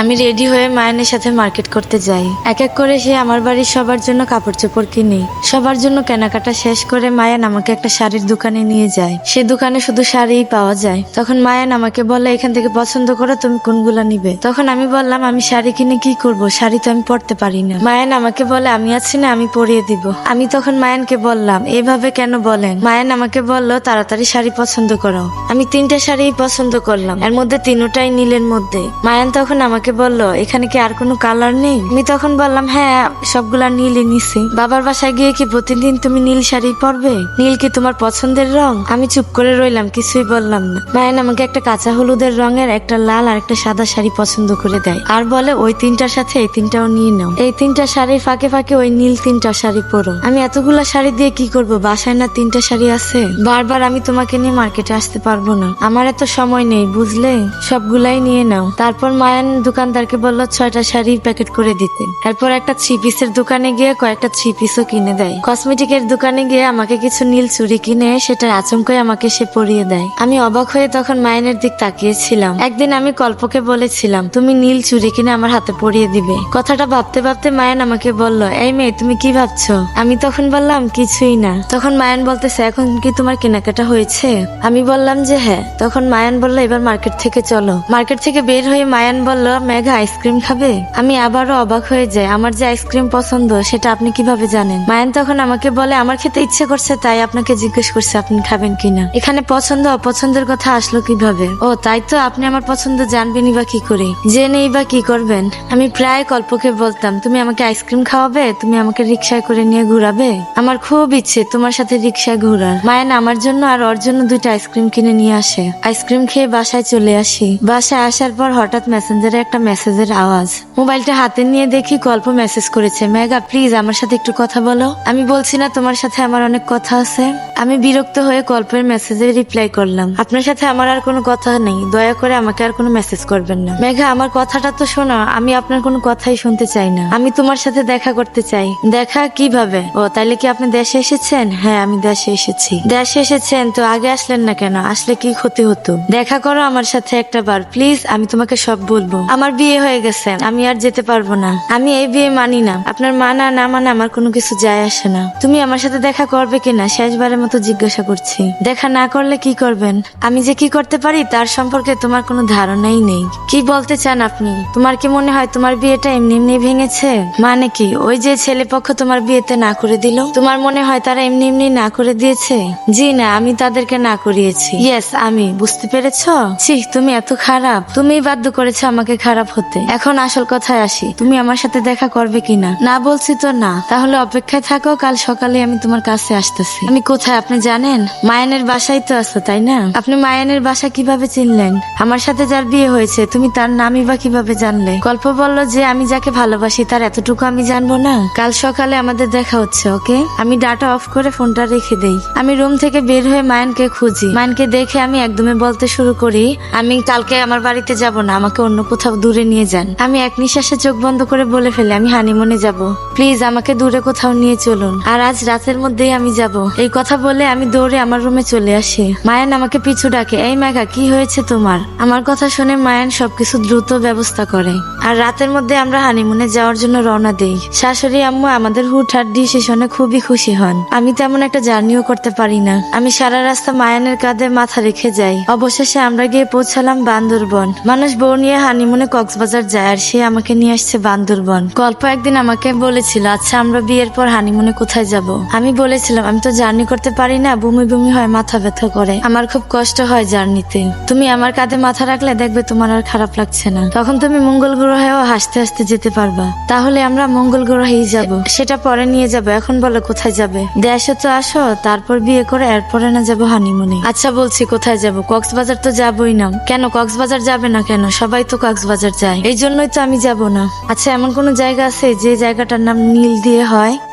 আমি রেডি হয়ে মায়ানের সাথে মার্কেট করতে যাই। এক এক করে সে আমার বাড়ির সবার জন্য কাপড় চোপড় কিনে, সবার জন্য কেনাকাটা শেষ করে মায়ান আমাকে একটা শাড়ির দোকানে নিয়ে যায়। সে দোকানে শুধু শাড়িই পাওয়া যায়। তখন মায়ান আমাকে বলে, এখান থেকে পছন্দ করো, তুমি কোনগুলা নিবে? তখন আমি বললাম, আমি শাড়ি কিনে কি করব? শাড়ি তো আমি পরতে পারি না। মায়ান আমাকে বলে, আমি আছি না, আমি পরিয়ে দিব। আমি তখন মায়ানকে বললাম, এভাবে কেন বলেন? মায়ান আমাকে বলল, তাড়াতাড়ি শাড়ি পছন্দ করো। আমি তিনটা শাড়ি পছন্দ করলাম। এর মধ্যে তিনটাই নীলের মধ্যে। মায়ান তখন আমাকে বলল, এখানে কি আর কোনো কালার নেই? আমি তখন বললাম হ্যাঁ সবগুলা নীলই নিছি। বাবার বাসায় গিয়ে কি প্রতিদিন তুমি নীল শাড়ি পরবে? নীল কি তোমার পছন্দের রং? আমি চুপ করে রইলাম, কিছুই বললাম না। মায়ান আমাকে একটা কাঁচা হলুদের রঙের একটা লাল আর একটা সাদা শাড়ি পছন্দ করে দেয়। আর বলে, ওই তিনটার সাথে এই তিনটাও নিয়ে নাও। এই তিনটা শাড়ির ফাঁকে ফাঁকে ওই নীল তিনটা শাড়ি পরো। আমি এতগুলা শাড়ি দিয়ে কি করব? বাসায় না তিনটা শাড়ি আছে? বারবার আমি তোমাকে নিয়ে মার্কেটে আসতে পারব না। আমার এত সময় নেই, বুঝলে? সবগুলাই নিয়ে নাও। তারপর মায়ান দোকানদারকে বলল, ছয়টা শাড়ির প্যাকেট করে দিতে। এরপর একটা থ্রি পিসের দোকানে গিয়ে কয়েকটা থ্রি পিসও কিনে দেয়। কসমেটিকের দোকানে গিয়ে আমাকে কিছু নীল চুড়ি কিনে সেটা আচমকাই আমাকে সে পরিয়ে দেয়। আমি অবাক হয়ে তখন মায়ানের দিক তাকিয়েছিলাম। একদিন আমি কল্পকে বলেছিলাম, তুমি নীল চুড়ি কিনে আমার হাতে পরিয়ে দিবে। কথাটা ভাবতে ভাবতে মায়ান আমাকে বলল, এই মেয়ে, তুমি কি ভাবছ? আমি তখন বললাম, কিছুই না। তখন মায়ান বলতেছে, এখন কি তোমার কেনাকাটা হয়েছে? আমি বললাম যে হ্যাঁ। তখন মায়ান বলল, এবার মার্কেট থেকে চলো। মার্কেট থেকে বের হয়ে মায়ান বলল মেঘা আইসক্রিম খাবে? আমি আবারও অবাক হয়ে যাই। আমার যে আইসক্রিম পছন্দ, সেটা আপনি কীভাবে জানেন? মায়ান তখন আমাকে বলে, আমার খেতে ইচ্ছে করছে, তাই আপনাকে জিজ্ঞেস করছে, আপনি খাবেন কিনা? এখানে পছন্দ, অপছন্দের কথা আসলো কীভাবে? ও, তাই তো, আপনি আমার পছন্দ জানবেনই বা কি করে? জেনেই বা কি করবেন? আমি প্রায় কল্পকে বলতাম, তুমি আমাকে আইসক্রিম খাওয়াবে? তুমি আমাকে রিক্সায় করে নিয়ে ঘুরাবে? আমার খুব ইচ্ছে, তোমার সাথে রিক্সায় ঘোরার। মায়ান, আমার জন্য আর ওর জন্য দুইটা আইসক্রিম কিনে নিয়ে আসে। আইসক্রিম খেয়ে বাসায় চলে আসি। বাসায় আসার পর হঠাৎ মেসেঞ্জারে একটা মেসেজের আওয়াজ। মোবাইলটা হাতে নিয়ে দেখি গল্প মেসেজ করেছে। মেগা প্লিজ আমার সাথে একটু কথা বলো। আমি বলছি না তোমার সাথে আমার অনেক কথা আছে। আমি বিরক্ত হয়ে গল্পের মেসেজে রিপ্লাই করলাম। আপনার সাথে আমার আর কোনো কথা নেই। দয়া করে আমাকে আর কোনো মেসেজ করবেন না। মেঘা, আমার কথাটা তো শোনো। আমি আপনার কোনো কথাই শুনতে চাই না। আমি তোমার সাথে দেখা করতে চাই। দেখা কীভাবে? ও, তাইলে কি আপনি দেশে এসেছেন? হ্যাঁ আমি দেশে এসেছি। দেশে এসেছেন তো আগে আসলেন না কেন? আসলে কি ক্ষতি হতো? দেখা করো আমার সাথে একটা বার। প্লিজ আমি তোমাকে সব বলব। আমার বিয়ে হয়ে গেছে, আমি আর যেতে পারব না। আমি এই বিয়ে মানি না। আপনার মানা না মানা আমার কোনো কিছু যায় আসে না। তুমি আমার সাথে দেখা করবে কিনা, শেষবারের মতো জিজ্ঞাসা করছি। দেখা না করলে কি করবেন? আমি যে কি করতে পারি, তার সম্পর্কে তোমার কোনো ধারণাই নেই। কি বলতে চান আপনি? তোমার কি মনে হয় তোমার বিয়েটা এমনি এমনি ভেঙেছে? মানে কি, ওই যে ছেলে পক্ষ তোমার বিয়েতে না করে দিল? তোমার মনে হয় তারা এমনি এমনি না করে দিয়েছে? জি না, আমি তাদেরকে না করিয়েছি। ইয়েস, আমি। বুঝতে পেরেছ? ছি, তুমি এত খারাপ। তুমি বাধ্য করেছ আমাকে খারাপ হতে। এখন আসল কথায় আসি, তুমি আমার সাথে দেখা করবে কিনা? না বলছি তো না। তাহলে অপেক্ষায় থাকো, কাল সকালে আমি তোমার কাছে আসতেছি। আমি কোথায়, আপনি জানেন? মায়ানের বাসায় তো আছো, তাই না? আপনি মায়ানের বাসা কীভাবে চিনলেন? আমার সাথে যার বিয়ে হয়েছে, তুমি তার নামই বা কীভাবে জানলে? গল্প বলল যে আমি যাকে ভালোবাসি, তার এতটুকু আমি জানব না। কাল সকালে আমাদের দেখা হচ্ছে, ওকে? আমি ডাটা অফ করে ফোনটা রেখে দেই। আমি রুম থেকে বের হয়ে মায়ানকে খুঁজি। মায়ানকে দেখে আমি একদমই বলতে শুরু করি, আমি কালকে আমার বাড়িতে যাব না, আমাকে অন্য কোথাও দূরে নিয়ে যান। আমি এক নিঃশ্বাসে চোখ বন্ধ করে বলে ফেলি, আমি হানিমুনে যাব। প্লিজ আমাকে দূরে কোথাও নিয়ে চলুন। আর আজ রাতের মধ্যেই আমি যাব। এই কথা বলে আমি দৌড়ে আমার রুমে চলে আসি। মায়ান আমাকে পিছু ডাকে, এই মেঘা কি হয়েছে তোমার? আমার কথা শুনে মায়ান সবকিছু দ্রুত ব্যবস্থা করে। আর রাতের মধ্যে আমরা হানিমুনে যাওয়ার জন্য রওনা দেই। শাশুড়ি, আম্মু আমাদের হুটহাট ডিসিশনে খুবই খুশি হন। আমি তেমন একটা জার্নিও করতে পারি না। আমি সারা রাস্তা মায়ানের কাঁধে মাথা রেখে যাই। অবশেষে আমরা গিয়ে পৌঁছালাম বান্দরবন। মানুষ বউ নিয়ে হানিমুনে কক্সবাজার যায় আর সে আমাকে নিয়ে আসছে বান্দরবন। গল্প একদিন আমাকে বলেছিল আচ্ছা আমরা বিয়ের পর হানিমুনে কোথায় যাব? আমি বলেছিলাম, আমি তো জার্নি করতে পারি না, বমি বমি হয়, মাথা ব্যথা করে। আমার খুব কষ্ট হয় জার্নিতে। তুমি আমার কাঁধে মাথা রাখলে দেখবে তোমার আর খারাপ লাগছে না। তখন তুমি মঙ্গল গ্রহেও হাসতে হাসতে যেতে পারবা। তাহলে আমরা মঙ্গল গ্রহেই যাব। সেটা পরে নিয়ে যাব, এখন বলো কোথায় যাবে? দেশে তো আসো, তারপর বিয়ে করে এরপরে না যাব হানিমুনে। আচ্ছা বলছি কোথায় যাব? কক্সবাজার তো যাবই না। কেন? কক্সবাজার যাবে না কেন? সবাই তো কক্সবাজার যায়। এই জন্যই তো আমি যাব না। আচ্ছা এমন কোন জায়গা আছে যে জায়গাটার নাম নীল দিয়ে হয়?